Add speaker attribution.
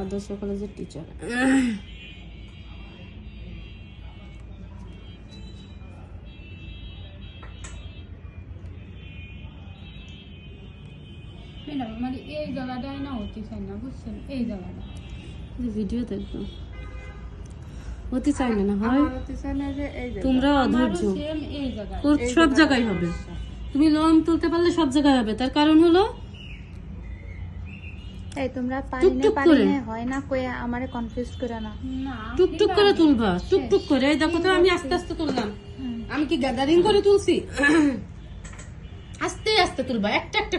Speaker 1: আদর্শ কলেজের টিচার
Speaker 2: এই না মানে এই জায়গায় না হতে চাই না गुस्सा এই জায়গা
Speaker 1: ভিডিও দেখো হতে চাই না না হয়
Speaker 3: হতে চাই না যে এই জায়গা
Speaker 1: তোমরা অধীর
Speaker 2: যে এই জায়গায়
Speaker 1: কুর সব জায়গায় হবে তুমি লোম তুলতে পারলে সব জায়গায় হবে তার কারণ হলো
Speaker 3: এই তোমরা না কনফিউজ করে না
Speaker 1: টুকটুক করে টুকটুক করে দেখো আমি আস্তে আস্তে তুললাম আমি কি গ্যাদারিং করে তুলছি আস্তে আস্তে তুলবা একটা একটা